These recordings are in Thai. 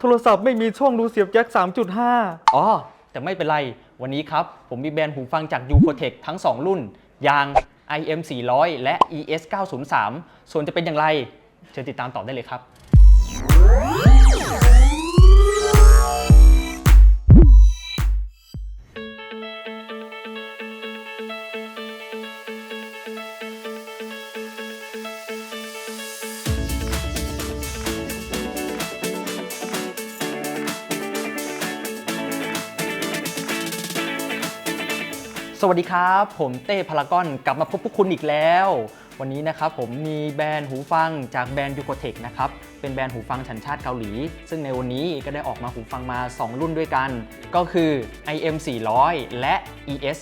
โทรศัพท์ไม่มีช่องรูเสียบแจ็ค3.5 อ๋อ แต่ไม่เป็นไร วันนี้ครับ ผมมีแบรนด์หูฟังจาก u c o t e c ทั้ง 2 รุ่น อย่าง IM 400และ ES 903 ส่วนจะเป็นอย่างไร เชิญติดตามต่อได้เลยครับ สวัสดีครับ ผมเต้พารากอนกลับมาพบพวกคุณอีกแล้ว วันนี้นะครับผมมีแบรนด์หูฟังจากแบรนด์ยูโคเทคนะครับเป็นแบรนด์หูฟังสัญชาติเกาหลี ซึ่งในวันนี้ก็ได้ออกมาหูฟังมา 2 รุ่นด้วยกัน ก็คือ IM 400 และ ES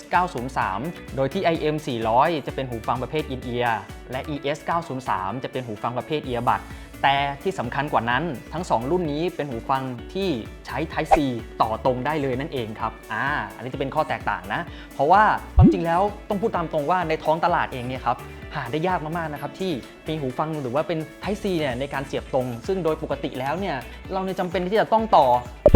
903 โดยที่ IM 400 จะเป็นหูฟังประเภทอินเอียร์และ ES 903 จะเป็นหูฟังประเภทเอียบัดแต่ที่สำคัญกว่านั้นทั้ง 2 รุ่นนี้เป็นหูฟังที่ใช้ Type C ต่อตรงได้เลยนั่นเองครับ อ่า อันนี้จะเป็นข้อแตกต่างนะ เพราะว่าความจริงแล้วต้องพูดตามตรงว่าในท้องตลาดเองเนี่ยครับ หาได้ยากมากๆนะครับที่มีหูฟังหรือว่าเป็น Type C เนี่ยในการเสียบตรง ซึ่งโดยปกติแล้วเนี่ยเราเนี่ยจำเป็นที่จะต้องต่อ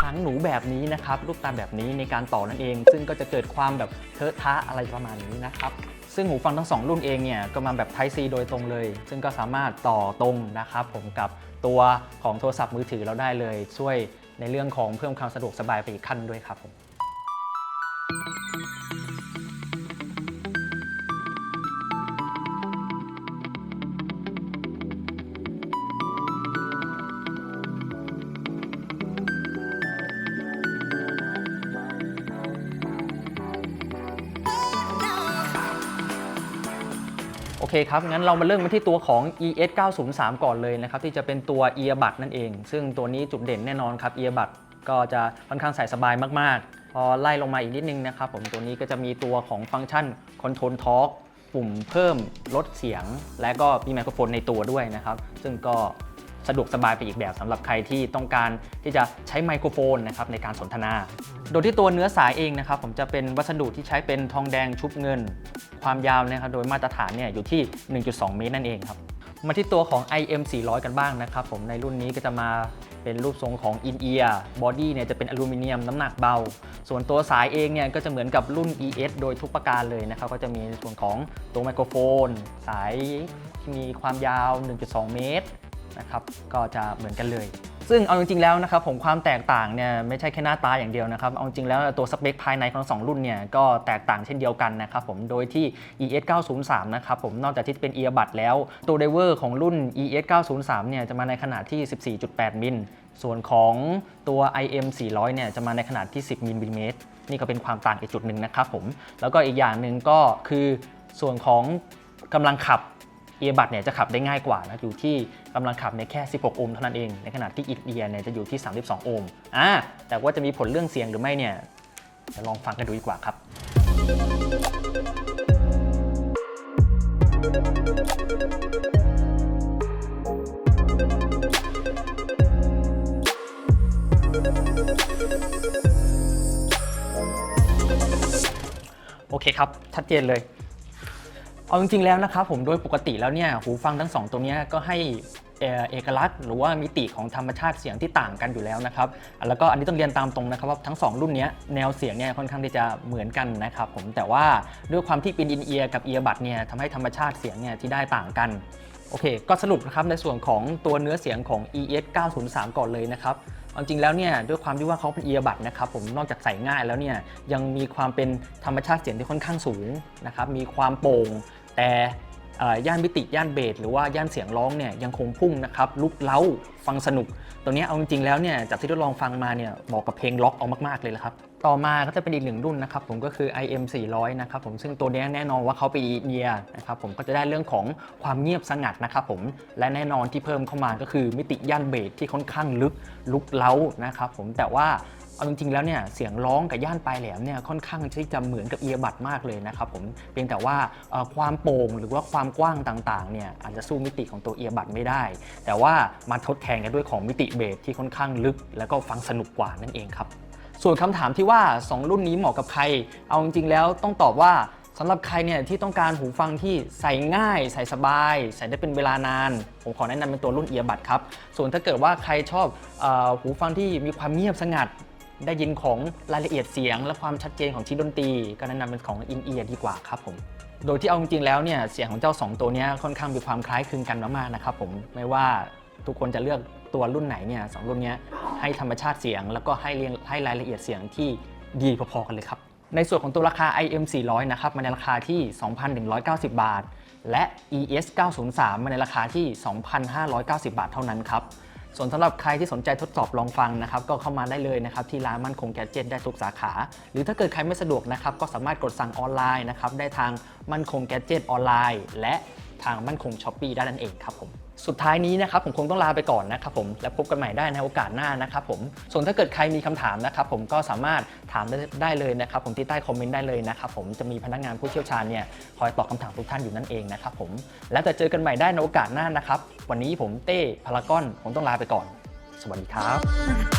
หางหนูแบบนี้นะครับลูกตาแบบนี้ในการต่อนั่นเอง ซึ่งก็จะเกิดความแบบเทอะทะอะไรประมาณนี้นะครับซึ่งหูฟังทั้ง 2 รุ่นเองเนี่ยก็มาแบบ Type C โดยตรงเลย ซึ่งก็สามารถต่อตรงนะครับผมกับตัวของโทรศัพท์มือถือเราได้เลย ช่วยในเรื่องของเพิ่มความสะดวกสบายไปอีกขั้นด้วยครับผม เคครับ งั้นเรามาเริ่มกันที่ตัวของ ES 903ก่อนเลยนะครับ ที่จะเป็นตัว earbud นั่นเอง ซึ่งตัวนี้จุดเด่นแน่นอนครับ earbud ก็จะค่อนข้างใส่สบายมาก ๆ พอไล่ลงมาอีกนิดนึงนะครับผมตัวนี้ก็จะมีตัวของฟังก์ชัน Control Talk ปุ่มเพิ่มลดเสียง และก็มีไมโครโฟนในตัวด้วยนะครับ ซึ่งก็ สะดวกสบายไปอีกแบบสำหรับใครที่ต้องการที่จะใช้ไมโครโฟนนะครับในการสนทนา โดยที่ตัวเนื้อสายเองนะครับผมจะเป็นวัสดุที่ใช้เป็นทองแดงชุบเงิน ความยาวนะครับโดยมาตรฐานเนี่ยอยู่ที่ 1.2 เมตรนั่นเองครับมาที่ตัวของ IM 400 กันบ้างนะครับผมในรุ่นนี้ก็จะมาเป็นรูปทรงของ in ear body เนี่ยจะเป็นอลูมิเนียมน้ำหนักเบา ส่วนตัวสายเองเนี่ยก็จะเหมือนกับรุ่น ES โดยทุกประการเลยนะครับ ก็จะมีส่วนของตัวไมโครโฟน สายที่มีความยาว 1.2 เมตร นะครับก็จะเหมือนกันเลย ซึ่งเอาจริงๆแล้วนะครับผมความแตกต่างเนี่ยไม่ใช่แค่หน้าตาอย่างเดียวนะครับเอาจริงแล้วตัวสเปคภายในของสองรุ่นเนี่ยก็แตกต่างเช่นเดียวกันนะครับผมโดยที่ ES 903นะครับผมนอกจากที่เป็น earbud แล้วตัวไดเวอร์ของรุ่น ES 903เนี่ยจะมาในขนาดที่ 14.8 มิลส่วนของตัว IM 400เนี่ยจะมาในขนาดที่ 10มิลลิเมตรนี่ก็เป็นความต่างอีกจุดหนึ่งนะครับผมแล้วก็อีกอย่างหนึ่งก็คือส่วนของกำลังขับ เอียบัดเนี่ยจะขับได้ง่ายกว่านะอยู่ที่กำลังขับในแค่ 16 โอห์มเท่านั้นเอง ในขณะที่อินเอียเนี่ยจะอยู่ที่ 32 โอห์มอ่าแต่ว่าจะมีผลเรื่องเสียงหรือไม่เนี่ยจะลองฟังกันดูดีกว่าครับ โอเคครับ ชัดเจนเลย เอาจริงๆแล้วนะครับผมโดยปกติแล้วเนี่ยหูฟังทั้งสองตัวนี้ก็ให้เอกลักษณ์หรือว่ามิติของธรรมชาติเสียงที่ต่างกันอยู่แล้วนะครับ แล้วก็อันนี้ต้องเรียนตามตรงนะครับว่าทั้งสองรุ่นเนี้ยแนวเสียงเนี่ยค่อนข้างที่จะเหมือนกันนะครับผมแต่ว่าด้วยความที่เป็นอินเอียร์กับเอียบัดเนี่ยทำให้ธรรมชาติเสียงเนี่ยที่ได้ต่างกันโอเค ก็สรุปนะครับในส่วนของตัวเนื้อเสียงของ ES 903 ก่อนเลยนะครับจริงแล้วเนี่ยด้วยความที่ว่าเขาเป็นเอียบัดนะครับผมนอกจากใส่ง่ายแล้วเนี่ยยังมีความเป็นธรรมชาติเสียงที่ค่อนข้างสูงนะครับมีความโปร่ง แต่ย่านมิติย่านเบสหรือว่าย่านเสียงร้องเนี่ยยังคงพุ่งนะครับลุกเล้าฟังสนุก ตัวนี้เอาจริงๆแล้วเนี่ยจากที่ทดลองฟังมาเนี่ยเหมาะกับเพลงล็อกเอามากๆเลยละครับต่อมาก็จะเป็นอีกหนึ่งรุ่นนะครับผมก็คือ IM 400นะครับผมซึ่งตัวนี้แน่นอนว่าเขาเป็นเนียนะครับผมก็จะได้เรื่องของความเงียบสงัดนะครับผมและแน่นอนที่เพิ่มเข้ามาก็คือมิติย่านเบสที่ค่อนข้างลึกลุกเล้านะครับผมแต่ว่า เอาจริงๆแล้วเนี่ยเสียงร้องกับย่านปลายแหลมเนี่ยค่อนข้างที่จะเหมือนกับเอียบัดมากเลยนะครับผมเพียงแต่ว่าความโปร่งหรือว่าความกว้างต่างๆเนี่ยอาจจะสู้มิติของตัวเอียบัดไม่ได้ แต่ว่ามาทดแทนกันด้วยของมิติเบสที่ค่อนข้างลึก แล้วก็ฟังสนุกกว่านั่นเองครับส่วนคำถามที่ว่า 2 รุ่นนี้เหมาะกับใคร เอาจริงๆแล้วต้องตอบว่าสำหรับใครเนี่ยที่ต้องการหูฟังที่ใส่ง่าย ใส่สบาย ใส่ได้เป็นเวลานาน ผมขอแนะนำเป็นตัวรุ่นเอียบัดครับ ส่วนถ้าเกิดว่าใครชอบอหูฟังที่มีความเงียบสงัด ได้ยินของรายละเอียดเสียง และความชัดเจนของชิ้นดนตรีก็แนะนำเป็นของอินเอียดีกว่าครับผมโดยที่เอาจริงๆแล้วเนี่ยเสียงของเจ้า 2 ตัวนี้ค่อนข้างมีความคล้ายคลึงกันมากๆนะครับผมไม่ว่าทุกคนจะเลือกตัวรุ่นไหนเนี่ยสองรุ่นนี้ให้ธรรมชาติเสียง แล้วก็ให้เรียงให้รายละเอียดเสียงที่ดีพอๆกันเลยครับ ในส่วนของตัวราคา IM 400นะครับมาในราคาที่ 2,190 บาท และ ES 903มาในราคาที่ 2,590 บาทเท่านั้นครับ ส่วนสำหรับใครที่สนใจทดสอบลองฟังนะครับก็เข้ามาได้เลยนะครับที่ร้านมั่นคงแกจเจ็ตได้ทุกสาขา หรือถ้าเกิดใครไม่สะดวกนะครับก็สามารถกดสั่งออนไลน์นะครับได้ทางมั่นคงแกจเจ็ตออนไลน์ และทางมั่นคงช้อปปี้ได้นั่นเองครับผม สุดท้ายนี้นะครับผมคงต้องลาไปก่อนนะครับผมและพบกันใหม่ได้ในโอกาสหน้านะครับผมส่วนถ้าเกิดใครมีคำถามนะครับผมก็สามารถถามได้ไดเลยนะครับผมที่ใต้คอมเมนต์ได้เลยนะครับผมจะมีพนักงานผู้เชี่ยวชาญเนี่ยคอยตอบคำถามทุกท่านอยู่นั่นเองนะครับผมแล้วจะเจอกันใหม่ได้ในโอกาสหน้านะครับวันนี้ผมเต้พารากอนผมต้องลาไปก่อน สวัสดีครับ